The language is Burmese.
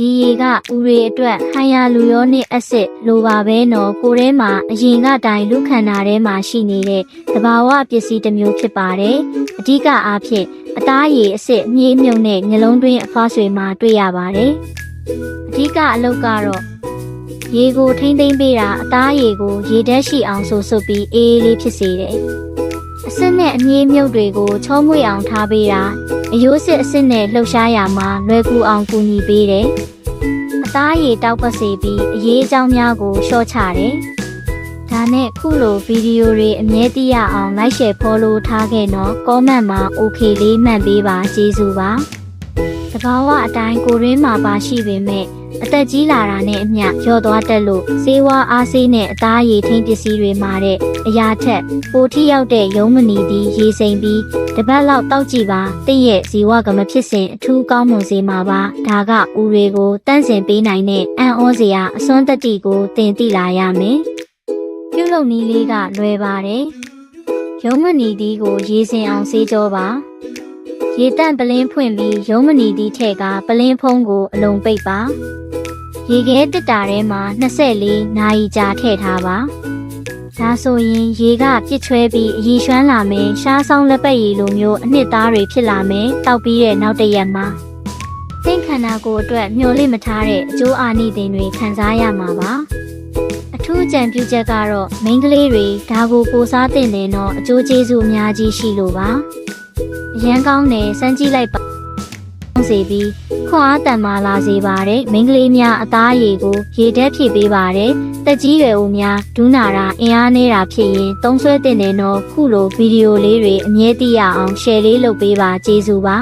ဒီရေကဥရေအတွက်ဟိုင်ယာလူရောနစ်အက်ဆစ်လိုပါပဲနော်ကိုထဲမှာအရင်ကတိုင်လူခန္ဓာထဲမှာရှိနေတဲ့သဘာဝပစ္စည်းတစ်မျိုးဖြစ်ပါတယ်အဓိကအားဖြင့်အသားရည်အစစ်အမြင့်မြုံနဲ့ညလုံးတွင်းအဖွားဆွေမှာတွေ့ရပါတယ်အဓိကအလုပ်ကတော့ရေကိုထိမ့်သိမ့်ပေးတာအသားရည်ကိုရေဓာတ်ရှိအောင်ဆိုဆုပ်ပြီးအေးအေးလေးဖြစ်စေတယ်အစစ်နဲ့အမြင့်မြုပ်တွေကိုချောမွေ့အောင်ထားပေးတာ အယိုးစစ်အစစ်နဲ့လှုပ်ရှားရမှာလွယ်ကူအောင်ကူညီပေးတယ်အသားရည်တောက်ပတ်စေပြီးအရေးအကြောင်းများကိုရှော့ချတယ်ဒါနဲ့ခုလိုဗီဒီယိုတွေအမြဲတရအောင် like share follow ထားခဲ့နော် comment မှာ okay လေးမှတ်ပေးပါကျေးဇူးပါတ ဘာဝအတိုင်းကိုရင်းမှာပါရှိပေမဲ့အသက်ကြီးလာတာနဲ့အမျှလျော့သွားတတ်လို့စေဝါအားစေးနဲ့အသားရည်ထိန်းပစ္စည်းတွေမှာတဲ့အရာထက်ပိုထိရောက်တဲ့ရုံးမနီသည်ရေစိမ်ပြီးတပတ်လောက်တောက်ကြည့်ပါတင့်ရဲ့ဇီဝကမဖြစ်စဉ်အထူးကောင်းမွန်စေမှာပါဒါကဦးတွေကိုတန့်စင်ပေးနိုင်တဲ့အံ့ဩစရာအစွမ်းတတိကိုသင်သိလာရမယ်ပြုလုပ်နည်းလေးကလွယ်ပါတယ်ရုံးမနီသည်ကိုရေစင်အောင်စေးကြောပါ ရေတန့်ပလင်းဖွင့်ပြီးရုံးမနီသည်ထဲကပလင်းဖုံးကိုအလုံးပိတ်ပါရေခဲတစ်တာထဲမှာ24နာရီကြာထည့်ထားပါဒါဆိုရင်ရေကပြစ်ချွဲပြီးအရီရွှမ်းလာမယ်ရှားဆောင်လက်ပတ်ရည်လိုမျိုးအနှစ်သားတွေဖြစ်လာမယ်တောက်ပြီးတဲ့နောက်တစ်ရက်မှာသင်ခန္ဓာကိုယ်အတွက်မျော်လင့်မထားတဲ့အကျိုးအာနိသင်တွေခံစားရမှာပါအထူးကြံပြုချက်ကတော့မိန်းကလေးတွေဒါကိုကိုစားတင်တယ်တော့အကျိုးကျေးဇူးအများကြီးရှိလို့ပါ အရန်ကောင်းတယ်စမ်းကြည့်လိုက်ပါစေပြီးခွန်အားတန်မာလာစေပါတယ်မိန်းကလေးများအသားရည်ကိုရေဓာတ်ဖြည့်ပေးပါတယ်တက်ကြီးရွယ်ဦးများဒူးနာတာအင်အားနေတာဖြစ်ရင်သုံးဆွဲတင်တယ်နော်ခုလိုဗီဒီယိုလေးတွေအမြဲတရအောင် share လေးလုပ်ပေးပါကျေးဇူးပါ